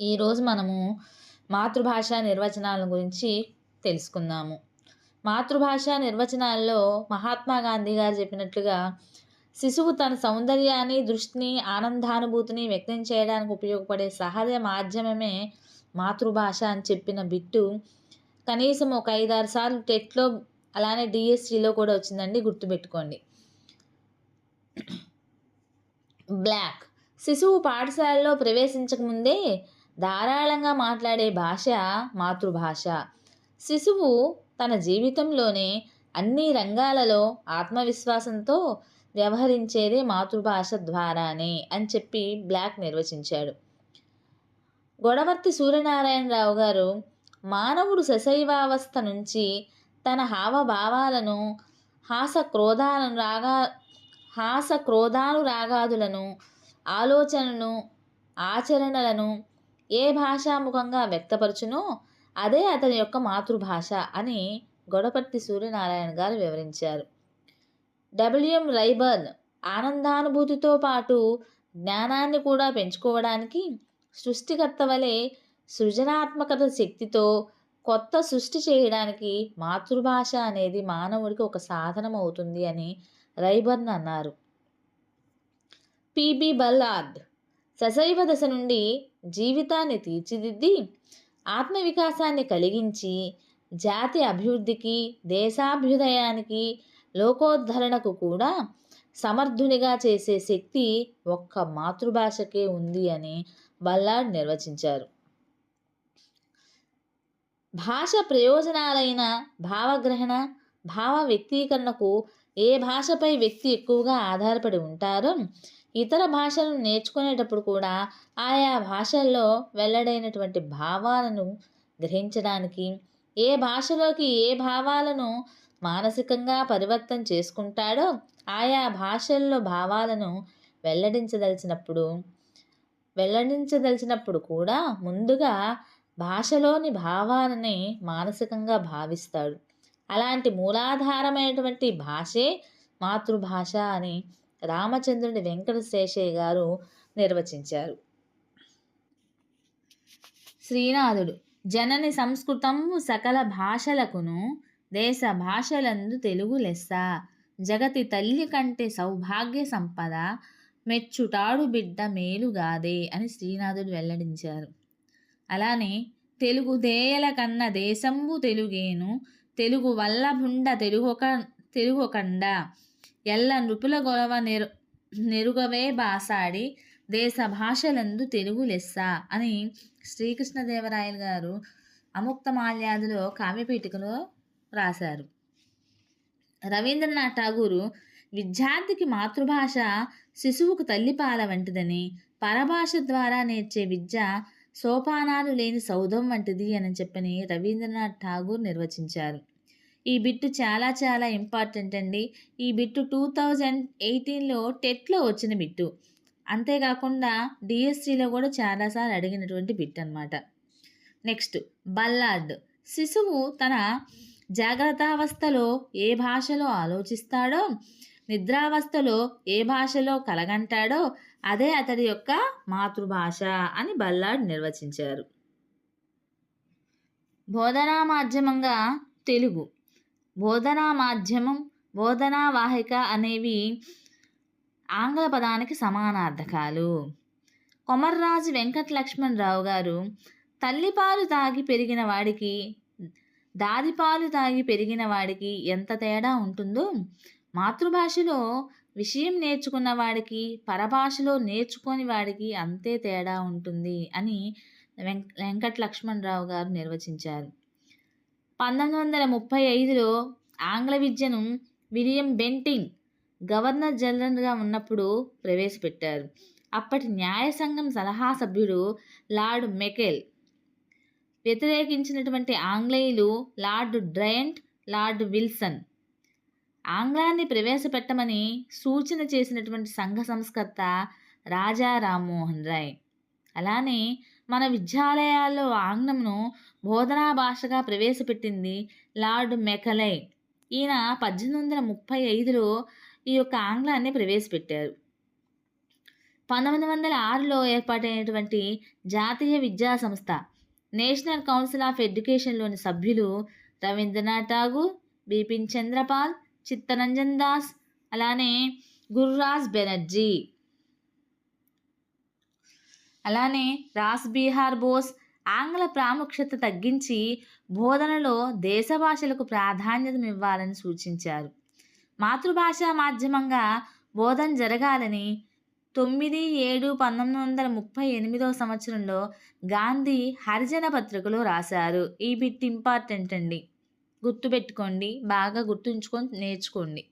ఈరోజు మనము మాతృభాష నిర్వచనాల గురించి తెలుసుకుందాము. మాతృభాష నిర్వచనాల్లో మహాత్మా గాంధీ గారు చెప్పినట్లుగా శిశువు తన సౌందర్యాన్ని దృష్టిని ఆనందానుభూతిని వ్యక్తం చేయడానికి ఉపయోగపడే సహజ మాధ్యమమే మాతృభాష అని చెప్పిన బిట్టు కనీసం ఒక ఐదారు సార్లు టెట్లో అలానే డిఎస్సిలో కూడా వచ్చిందండి గుర్తుపెట్టుకోండి. బ్లాక్. శిశువు పాఠశాలలో ప్రవేశించకముందే ధారాళంగా మాట్లాడే భాష మాతృభాష. శిశువు తన జీవితంలోనే అన్ని రంగాలలో ఆత్మవిశ్వాసంతో వ్యవహరించేదే మాతృభాష ద్వారానే అని చెప్పి బ్లాక్ నిర్వచించాడు. గొడవర్తి సూర్యనారాయణరావు గారు మానవుడు శశైవావస్థ నుంచి తన హావభావాలను హాస క్రోధాలను రాగా హాస క్రోధానురాగాదులను ఆలోచనను ఆచరణలను ఏ భాషాముఖంగా వ్యక్తపరచునో అదే అతని యొక్క మాతృభాష అని గొడపర్తి సూర్యనారాయణ గారు వివరించారు. డబ్ల్యూఎం రైబర్న్ ఆనందానుభూతితో పాటు జ్ఞానాన్ని కూడా పెంచుకోవడానికి సృష్టికర్త వలె సృజనాత్మకత శక్తితో కొత్త సృష్టి చేయడానికి మాతృభాష అనేది మానవుడికి ఒక సాధనం అవుతుంది అని రైబర్న్ అన్నారు. పిబి బల్లార్డ్ సశైవ దశ నుండి జీవితాన్ని తీర్చిదిద్ది ఆత్మవికాసాన్ని కలిగించి జాతి అభివృద్ధికి దేశాభ్యుదయానికి లోకోద్ధరణకు కూడా సమర్థునిగా చేసే శక్తి ఒక్క మాతృభాషకే ఉంది అని బల్లాడ్ నిర్వచించారు. భాష ప్రయోజనాలైన భావగ్రహణ భావ వ్యక్తీకరణకు ఏ భాషపై వ్యక్తి ఎక్కువగా ఆధారపడి ఉంటారో ఇతర భాషలను నేర్చుకునేటప్పుడు కూడా ఆయా భాషల్లో వెల్లడైనటువంటి భావాలను గ్రహించడానికి ఏ భాషలోకి ఏ భావాలను మానసికంగా పరివర్తన చేసుకుంటాడో ఆయా భాషల్లో భావాలను వెల్లడించదలిచినప్పుడు వెల్లడించదలిచినప్పుడు కూడా ముందుగా భాషలోని భావాలని మానసికంగా భావిస్తాడు. అలాంటి మూలాధారమైనటువంటి భాషే మాతృభాష అని రామచంద్రుని వెంకటశేషయ్య గారు నిర్వచించారు. శ్రీనాథుడు జనని సంస్కృతము సకల భాషలకును దేశ భాషలందు తెలుగు లెస్స. జగతి తల్లి కంటే సౌభాగ్య సంపద మెచ్చుటాడు బిడ్డ మేలుగాదే అని శ్రీనాథుడు వెల్లడించారు. అలానే తెలుగు దేయల కన్న దేశంబు తెలుగేను తెలుగు వల్లభుండ తెలుగొక తెలుగొకండ ఎల్ల నృపుల గొడవ నెరు నెరుగవే బాసాడి దేశ భాషలందు తెలుగు లెస్స అని శ్రీకృష్ణదేవరాయలు గారు అముక్తమాల్యాదులో కావ్యపీఠికలో రాశారు. రవీంద్రనాథ్ ఠాగూరు విద్యార్థికి మాతృభాష శిశువుకు తల్లిపాల వంటిదని పరభాష ద్వారా నేర్చే విద్య సోపానాలు లేని సౌధం వంటిది అని చెప్పని రవీంద్రనాథ్ ఠాగూర్ నిర్వచించారు. ఈ బిట్టు చాలా చాలా ఇంపార్టెంట్ అండి. ఈ బిట్టు టూ థౌజండ్ ఎయిటీన్లో టెట్లో వచ్చిన బిట్టు. అంతేకాకుండా డిఎస్సిలో కూడా చాలాసార్లు అడిగినటువంటి బిట్ అనమాట నెక్స్ట్ బల్లార్డ్ శిశువు తన జాగ్రత్తావస్థలో ఏ భాషలో ఆలోచిస్తాడో నిద్రావస్థలో ఏ భాషలో కలగంటాడో అదే అతడి యొక్క మాతృభాష అని బల్లాడ్ నిర్వచించారు. బోధనా మాధ్యమంగా తెలుగు. బోధనా మాధ్యమం బోధనా వాహిక అనేవి ఆంగ్ల పదానికి సమానార్థకాలు. కొమర్రాజు వెంకటలక్ష్మణరావు గారు తల్లిపాలు తాగి పెరిగిన వాడికి దాదిపాలు తాగి పెరిగిన వాడికి ఎంత తేడా ఉంటుందో మాతృభాషలో విషయం నేర్చుకున్న వాడికి పరభాషలో నేర్చుకొని వాడికి అంతే తేడా ఉంటుంది అని వెంక వెంకట లక్ష్మణరావు గారు నిర్వచించారు. పంతొమ్మిది వందల ముప్పై ఐదులో ఆంగ్ల విద్యను విలియం బెంటింగ్ గవర్నర్ జనరల్గా ఉన్నప్పుడు ప్రవేశపెట్టారు. అప్పటి న్యాయ సంఘం సలహా సభ్యుడు లార్డ్ మెకెల్. వ్యతిరేకించినటువంటి ఆంగ్లేయులు లార్డ్ డ్రయంట్ లార్డ్ విల్సన్. ఆంగ్లాన్ని ప్రవేశపెట్టమని సూచన చేసినటువంటి సంఘ సంస్కర్త రాజా రామ్మోహన్ రాయ్. అలానే మన విద్యాలయాల్లో ఆంగ్లంను బోధనా భాషగా ప్రవేశపెట్టింది లార్డ్ మెకలై ఈయన పద్దెనిమిది వందల ముప్పై ఐదులో ఈ యొక్క ఆంగ్లాన్ని ప్రవేశపెట్టారు. పంతొమ్మిది వందల ఆరులో ఏర్పాటైనటువంటి జాతీయ విద్యా సంస్థ నేషనల్ కౌన్సిల్ ఆఫ్ ఎడ్యుకేషన్లోని సభ్యులు రవీంద్రనాథ్ ఠాగూర్ బిపిన్ చంద్రపాల్ చిత్తరంజన్ దాస్ అలానే గుర్రాజ్ బెనర్జీ. అలానే రాస్ బీహార్ బోస్ ఆంగ్ల ప్రాముఖ్యత తగ్గించి బోధనలో దేశ భాషలకు ప్రాధాన్యతనివ్వాలని సూచించారు. మాతృభాష మాధ్యమంగా బోధన జరగాలని తొమ్మిది ఏడు పంతొమ్మిది వందల ముప్పై ఎనిమిదవ సంవత్సరంలో గాంధీ హరిజన పత్రికలో రాశారు. ఈ బిట్ ఇంపార్టెంట్ అండి. గుర్తుపెట్టుకోండి బాగా గుర్తుంచుకొని నేర్చుకోండి.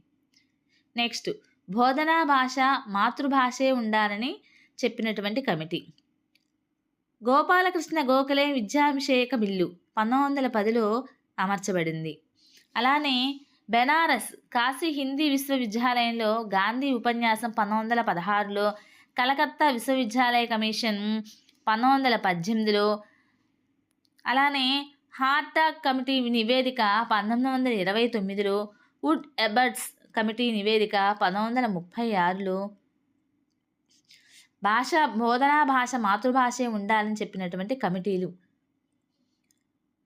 నెక్స్ట్ బోధనా భాష మాతృభాషే ఉండాలని చెప్పినటువంటి కమిటీ. గోపాలకృష్ణ గోఖలే విద్యాభిషేక బిల్లు పంతొమ్మిది వందల పదిలో అమర్చబడింది. అలానే బెనారస్ కాశీ హిందీ విశ్వవిద్యాలయంలో గాంధీ ఉపన్యాసం పంతొమ్మిది వందల పదహారులో కలకత్తా విశ్వవిద్యాలయ కమిషన్ పంతొమ్మిది వందల పద్దెనిమిదిలో అలానే హార్టాక్ కమిటీ నివేదిక పంతొమ్మిది వందల ఇరవై తొమ్మిదిలో వుడ్ ఎబర్ట్స్ కమిటీ నివేదిక పంతొమ్మిది వందల ముప్పై ఆరులో భాష బోధనా భాష మాతృభాషే ఉండాలని చెప్పినటువంటి కమిటీలు.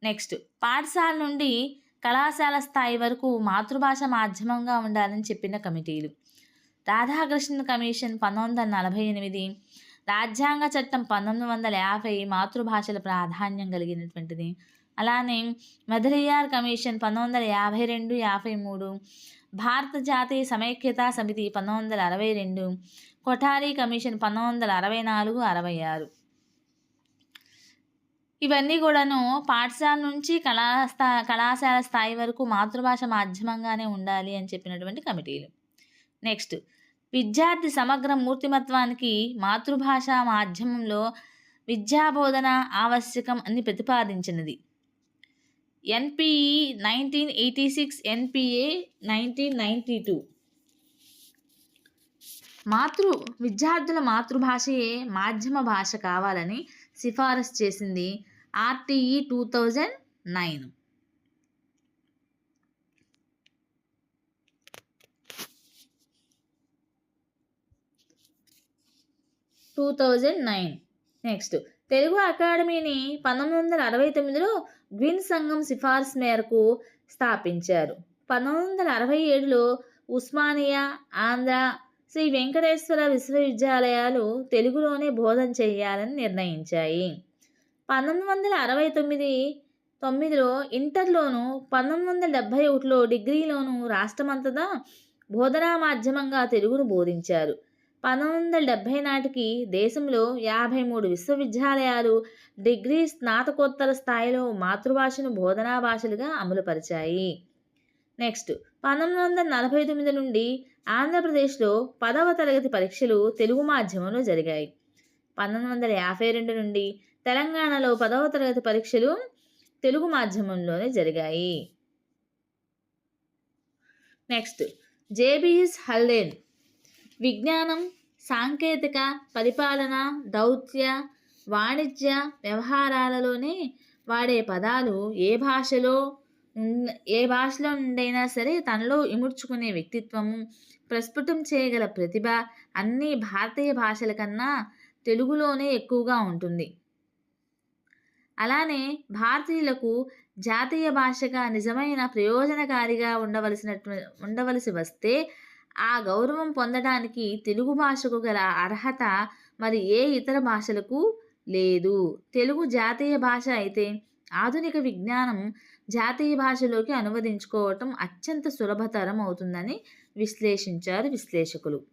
నెక్స్ట్ పాఠశాల నుండి కళాశాల స్థాయి వరకు మాతృభాష మాధ్యమంగా ఉండాలని చెప్పిన కమిటీలు. రాధాకృష్ణ కమిషన్ పంతొమ్మిది వందల నలభై ఎనిమిది రాజ్యాంగ చట్టం పంతొమ్మిది వందల యాభై మాతృభాషల ప్రాధాన్యం కలిగినటువంటిది. అలానే మదరియార్ కమిషన్ పంతొమ్మిది వందల యాభై రెండు యాభై మూడు భారత జాతీయ సమైక్యతా సమితి పంతొమ్మిది వందల అరవై రెండు కొఠారి కమిషన్ పంతొమ్మిది వందల అరవై నాలుగు అరవై ఆరు. ఇవన్నీ కూడాను పాఠశాల నుంచి కళాస్థా కళాశాల స్థాయి వరకు మాతృభాష మాధ్యమంగానే ఉండాలి అని చెప్పినటువంటి కమిటీలు. నెక్స్ట్ విద్యార్థి సమగ్ర మూర్తిమత్వానికి మాతృభాష మాధ్యమంలో విద్యాబోధన ఆవశ్యకం అని ప్రతిపాదించినది. N P E nineteen eighty six N P A nineteen ninety two మాతృ విద్యార్థుల మాతృభాషయే మాధ్యమ భాష కావాలని సిఫారసు చేసింది R T E two thousand nine two thousand nine next Telugu అకాడమీని పంతొమ్మిది వందల అరవై తొమ్మిదిలో గ్విన్ సంఘం సిఫార్సు మేరకు స్థాపించారు. పంతొమ్మిది వందల అరవై ఏడులో ఉస్మానియా ఆంధ్ర శ్రీ వెంకటేశ్వర విశ్వవిద్యాలయాలు తెలుగులోనే బోధన చేయాలని నిర్ణయించాయి. పంతొమ్మిది వందల అరవై తొమ్మిది తొమ్మిదిలో ఇంటర్లోను పంతొమ్మిది వందల డెబ్భై ఒకటిలో డిగ్రీలోను రాష్ట్రమంతటా బోధనా మాధ్యమంగా తెలుగును బోధించారు. పంతొమ్మిది వందల డెబ్భై నాటికి దేశంలో యాభై మూడు విశ్వవిద్యాలయాలు డిగ్రీ స్నాతకోత్తర స్థాయిలో మాతృభాషను బోధనా భాషలుగా అమలుపరిచాయి. నెక్స్ట్ పంతొమ్మిది వందల నలభై తొమ్మిది నుండి ఆంధ్రప్రదేశ్లో పదవ తరగతి పరీక్షలు తెలుగు మాధ్యమంలో జరిగాయి. పంతొమ్మిది వందల యాభై రెండు నుండి తెలంగాణలో పదవ తరగతి పరీక్షలు తెలుగు మాధ్యమంలోనే జరిగాయి. నెక్స్ట్ జేబీఎస్ హల్దేన్ విజ్ఞానం సాంకేతిక పరిపాలన దౌత్య వాణిజ్య వ్యవహారాలలోనే వాడే పదాలు ఏ భాషలో ఏ భాషలో నుండైనా సరే తనలో ఇముడ్చుకునే వ్యక్తిత్వము ప్రస్ఫుటం చేయగల ప్రతిభ అన్ని భారతీయ భాషల కన్నా తెలుగులోనే ఎక్కువగా ఉంటుంది. అలానే భారతీయులకు జాతీయ భాషగా నిజమైన ప్రయోజనకారిగా ఉండవలసినట్టు ఉండవలసి వస్తే ఆ గౌరవం పొందడానికి తెలుగు భాషకు గల అర్హత మరి ఏ ఇతర భాషలకు లేదు. తెలుగు జాతీయ భాష అయితే ఆధునిక విజ్ఞానం జాతీయ భాషలోకి అనువదించుకోవటం అత్యంత సులభతరం అవుతుందని విశ్లేషించారు విశ్లేషకులు.